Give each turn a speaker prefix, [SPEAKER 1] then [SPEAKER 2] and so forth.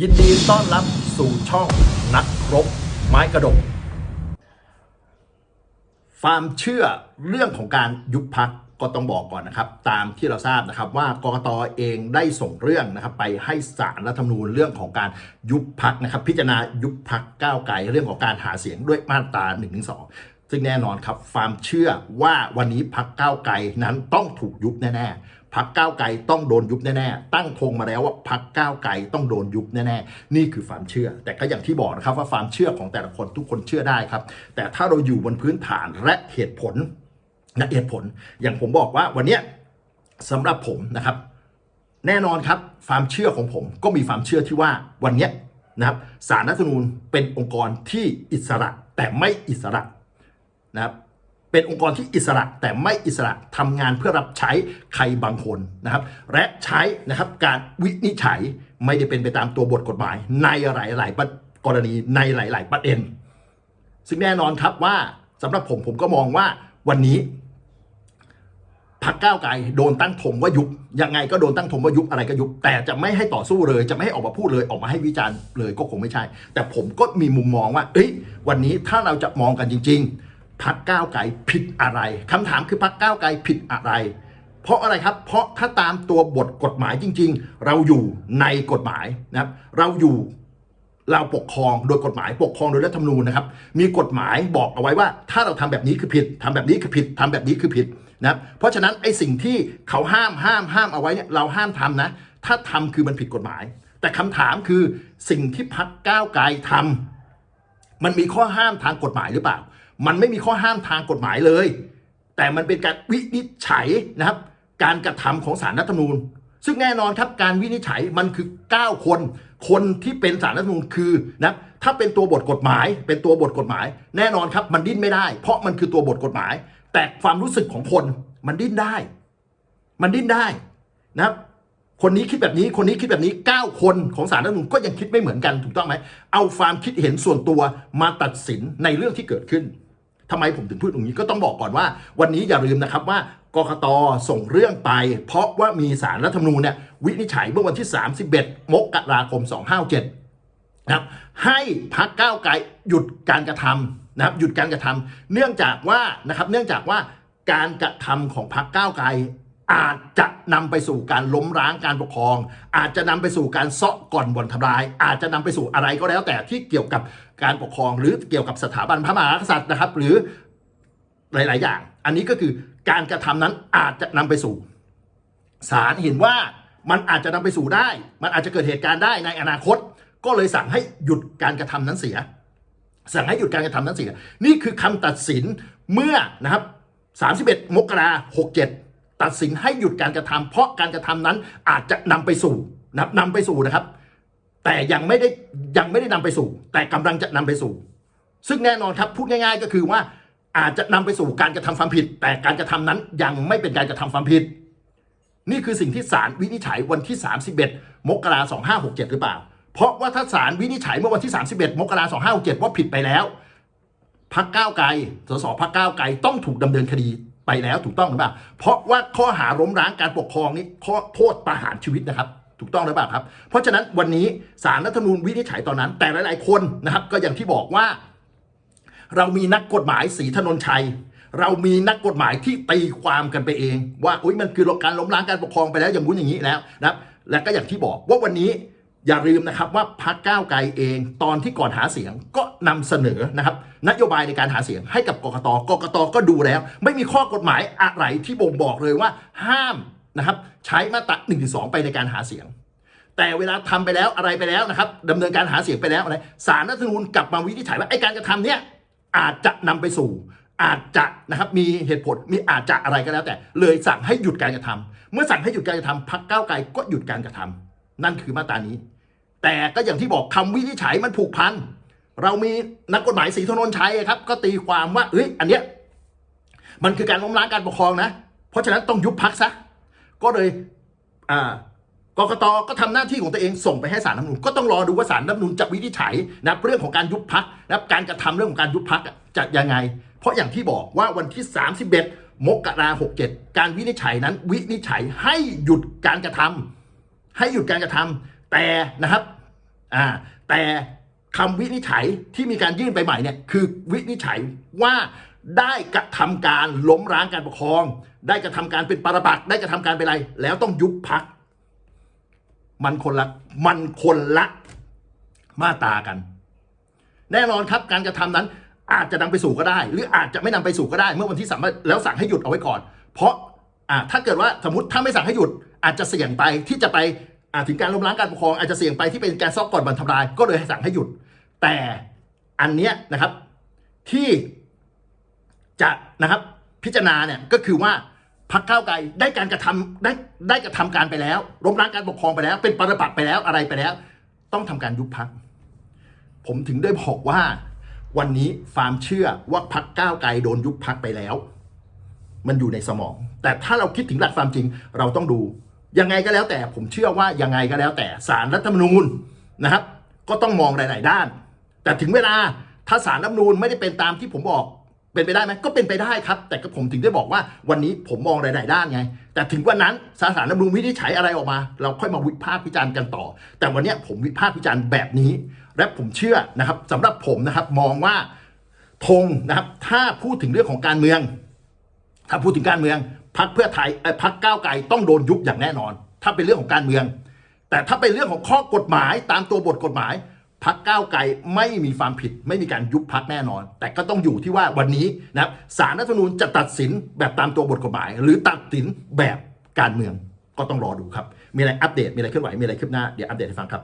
[SPEAKER 1] ยินดีต้อนรับสู่ช่องนักครบไม้กระดกความเชื่อเรื่องของการยุบพักก็ต้องบอกก่อนนะครับ ตามที่เราทราบนะครับว่ากรกตเองได้ส่งเรื่องนะครับไปให้ศาลรัฐธรรมนูญเรื่องของการยุบพักนะครับ พิจารณายุบพักก้าวไกลเรื่องของการหาเสียงด้วยมาตรา1นึ ซึ่งแน่นอนครับความเชื่อว่าวันนี้พักก้าวไกลนั้นต้องถูกยุบแน่ๆพักก้าวไกลต้องโดนยุบแน่ๆตั้งธงมาแล้วว่าพักก้าวไกลต้องโดนยุบแน่ๆนี่คือความเชื่อ แต่ก็อย่างที่บอกนะครับว่าความเชื่อของแต่ละคนทุกคนเชื่อได้ครับ แต่ถ้าเราอยู่บนพื้นฐานและเหตุผลและเหตุผล อย่างผมบอกว่าวันนี้สำหรับผมนะครับ แน่นอนครับความเชื่อของผมก็มีความเชื่อที่ว่าวันนี้นะครับสารรัฐธรรมนูญเป็นองค์กรที่อิสระแต่ไม่อิสระ นะครับเป็นองค์กรที่อิสระแต่ไม่อิสระทำงานเพื่อรับใช้ใครบางคนนะครับ และใช้นะครับการวินิจฉัยไม่ได้เป็นไปตามตัวบทกฎหมาย ในหลายๆประกรณีในหลาย ๆ ประเด็น ซึ่งแน่นอนครับว่าสำหรับผมผมก็มองว่าวันนี้พักก้าวไกลโดนตั้งธงว่ายุบยังไงก็โดนตั้งธงว่ายุบอะไรก็ยุบ แต่จะไม่ให้ต่อสู้เลย จะไม่ให้ออกมาพูดเลยออกมาให้วิจารณ์เลยก็คงไม่ใช่ แต่ผมก็มีมุมมองว่า เอ้ยวันนี้ถ้าเราจะมองกันจริง ๆ พักก้าวไกลผิดอะไรคำถามคือพักก้าวไกลผิดอะไร เพราะอะไรครับ เพราะถ้าตามตัวบทกฎหมายจริง ๆ เราอยู่ในกฎหมายนะครับ เราอยู่เราปกครองโดยกฎหมายปกครองโดยรัฐธรรมนูญนะครับ มีกฎหมายบอกเอาไว้ว่า ถ้าเราทำแบบนี้คือผิดทำแบบนี้คือผิดทำแบบนี้คือผิดนะครับ เพราะฉะนั้นไอ้สิ่งที่เขาห้ามห้ามห้ามเอาไว้เนี่ยเราห้ามทำนะ ถ้าทำคือมันผิดกฎหมาย แต่คำถามคือสิ่งที่พักก้าวไกลทำมันมีข้อห้ามทางกฎหมายหรือเปล่า มันไม่มีข้อห้ามทางกฎหมายเลย แต่มันเป็นการวินิจฉัยนะครับ การกระทำของสารรัฐธรรมนูญ ซึ่งแน่นอนครับการวินิจฉัยมันคือ 9 คน คนที่เป็นสารรัฐธรรมนูญคือนะถ้าเป็นตัวบทกฎหมาย เป็นตัวบทกฎหมาย แน่นอนครับ มันดิ้นไม่ได้ เพราะมันคือตัวบทกฎหมาย แต่ความรู้สึกของคนมันดิ้นได้ มันดิ้นได้นะครับคนนี้คิดแบบนี้ คนนี้คิดแบบนี้ 9 คนของสารรัฐธรรมนูญก็ยังคิดไม่เหมือนกันถูกต้องไหม เอาความคิดเห็นส่วนตัวมาตัดสินในเรื่องที่เกิดขึ้น ทำไมผมถึงพูดตรงนี้ก็ต้องบอกก่อนว่า วันนี้อย่าลืมนะครับว่ากกตส่งเรื่องไป เพราะว่ามีสารรัฐธรรมนูญเนี่ยวินิจฉัยเมื่อวันที่ 31 มกราคม 257นะครับให้พักก้าวไกลหยุดการกระทำนะครับหยุดการกระทำเนื่องจากว่านะครับเนื่องจากว่าการกระทำของพักก้าวไกล อาจจะนำไปสู่การล้มร้างการปกครอง อาจจะนำไปสู่การเซาะก่อนบ่อนทำลาย อาจจะนำไปสู่อะไรก็แล้วแต่ที่เกี่ยวกับการปกครอง หรือเกี่ยวกับสถาบันพระมหากษัตริย์นะครับ หรือหลาย ๆ อย่าง อันนี้ก็คือการกระทำนั้นอาจจะนำไปสู่ศาลเห็นว่ามันอาจจะนำไปสู่ได้ มันอาจจะเกิดเหตุการณ์ได้ในอนาคต ก็เลยสั่งให้หยุดการกระทำนั้นเสีย สั่งให้หยุดการกระทำนั้นเสีย นี่คือคำตัดสินเมื่อนะครับ 31 มกราคม67 ตัดสินให้หยุดการกระทำเพราะการกระทำนั้นอาจจะนำไปสู่นะครับนำไปสู่นะครับ แต่ยังไม่ได้ยังไม่ได้นำไปสู่ แต่กำลังจะนำไปสู่ ซึ่งแน่นอนครับพูดง่าย ๆ ก็คือว่าอาจจะนำไปสู่การกระทำความผิด แต่การกระทำนั้นยังไม่เป็นการกระทำความผิด นี่คือสิ่งที่ศาลวินิจฉัยวันที่ 31 มกราคม2567หรือเปล่า เพราะว่าถ้าศาลวินิจฉัยเมื่อวันที่ 31 มกราคม2567ว่าผิดไปแล้วพักก้าวไกลสสพักก้าวไกลต้องถูกดำเนินคดี ไปแล้วถูกต้องหรือเปล่า เพราะว่าข้อหาล้มล้างการปกครองนี้ข้อโทษประหารชีวิตนะครับ ถูกต้องหรือเปล่าครับ เพราะฉะนั้นวันนี้ศาลรัฐธรรมนูญวินิจฉัยตอนนั้น แต่หลาย ๆ คนนะครับ ก็อย่างที่บอกว่า เรามีนักกฎหมายสีถนนชัย เรามีนักกฎหมายที่ตีความกันไปเอง ว่าอุ้ยมันคือการล้มล้างการปกครองไปแล้วอย่างงู้นอย่างนี้แล้วนะครับ และก็อย่างที่บอกว่าวันนี้ อย่าลืมนะครับว่าพรรคก้าวไกลเอง ตอนที่ก่อนหาเสียงก็นำเสนอนะครับนโยบายในการหาเสียงให้กับกกตกกตก็ดูแล้ว ไม่มีข้อกฎหมายอะไรที่บ่งบอกเลยว่า ห้ามนะครับใช้มาตรา1นึไปในการหาเสียง แต่เวลาทำไปแล้วอะไรไปแล้วนะครับดำเนินการหาเสียงไปแล้วอะไรสารรัฐธรรมนูญกลับมาวินิจฉัยว่าไอ้การกระทำเนี้ยอาจจะนำไปสู่ อาจจะนะครับมีเหตุผลมีอาจจะอะไรก็แล้วแต่ เลยสั่งให้หยุดการกระทำเมื่อสั่งให้หยุดการกระทำพักก้าวไกลก็หยุดการกระทำนั่นคือมาตรานี้ แต่ก็อย่างที่บอกคำวินิจฉัยมันผูกพัน เรามีนักกฎหมายสีถนนชัยครับ ก็ตีความว่าเอ้ยอันเนี้ยมันคือการล้มล้างการปกครองนะ เพราะฉะนั้นต้องยุบพักซะ ก็เลยอ่ากกตก็ทำหน้าที่ของตัวเองส่งไปให้สารรัฐมนูญก็ต้องรอดูว่าสารรัฐมนูญจะวินิจฉัยนะเรื่องของการยุบพักนะการกระทำเรื่องของการยุบพักจะยังไง เพราะอย่างที่บอกว่าวันที่ 31 มกราคม67การวินิจฉัยนั้นวินิจฉัยให้หยุดการกระทำให้หยุดการกระทำแต่นะครับ อ่าแต่คำวินิจฉัยที่มีการยื่นไปใหม่เนี่ยคือวินิจฉัยว่าได้กระทำการล้มล้างการปกครอง ได้กระทำการเป็นปรปักได้กระทำการเป็นอะไร แล้วต้องยุบพัก มันคนละมันคนละมาตากัน แน่นอนครับการกระทำนั้นอาจจะนำไปสู่ก็ได้ หรืออาจจะไม่นำไปสู่ก็ได้ เมื่อวันที่สามแล้วสั่งให้หยุดเอาไว้ก่อน เพราะอ่าถ้าเกิดว่าสมมติถ้าไม่สั่งให้หยุดอาจจะเสี่ยงไปที่จะไป ถึงการล้มล้างการปกครองอาจจะเสี่ยงไปที่เป็นการซอกก่อนบันทำลาย ก็เลยให้สั่งให้หยุด แต่อันเนี้ยนะครับที่จะนะครับพิจารณาเนี่ยก็คือว่าพักเก้าไกลได้การกระทำได้ได้กระทำการไปแล้วล้มล้างการปกครองไปแล้ว เป็นปรปักษ์ไปแล้วอะไรไปแล้ว ต้องทำการยุบพัก ผมถึงได้บอกว่า วันนี้ฟาร์มเชื่อว่าพักเก้าไกลโดนยุบพักไปแล้ว มันอยู่ในสมอง แต่ถ้าเราคิดถึงหลักความจริง เราต้องดู ยังไงก็แล้วแต่ผมเชื่อว่ายังไงก็แล้วแต่สารรัฐธรรมนูญนะครับ ก็ต้องมองหลาย ๆ ด้าน แต่ถึงเวลาถ้าสารรัฐธรรมนูญไม่ได้เป็นตามที่ผมบอกเป็นไปได้ไหมก็เป็นไปได้ครับ แต่ก็ผมถึงได้บอกว่าวันนี้ผมมองหลาย ๆ ด้านไง แต่ถึงวันนั้นสารรัฐธรรมนูญวินิจฉัยอะไรออกมา เราค่อยมาวิพากษ์วิจารณ์กันต่อ แต่วันนี้ผมวิพากษ์วิจารณ์แบบนี้ และผมเชื่อนะครับสำหรับผมนะครับมองว่าธงนะครับถ้าพูดถึงเรื่องของการเมือง ถ้าพูดถึงการเมือง พักเพื่อไทยพักก้าวไกลต้องโดนยุบอย่างแน่นอน ถ้าเป็นเรื่องของการเมือง แต่ถ้าเป็นเรื่องของข้อกฎหมายตามตัวบทกฎหมายพักก้าวไกลไม่มีความผิด ไม่มีการยุบพักแน่นอน แต่ก็ต้องอยู่ที่ว่าวันนี้นะสารรัฐธรรมนูญจะตัดสินแบบตามตัวบทกฎหมาย หรือตัดสินแบบการเมืองก็ต้องรอดูครับ มีอะไรอัปเดตมีอะไรเคลื่อนไหวมีอะไรคืบหน้าเดี๋ยวอัปเดตให้ฟังครับ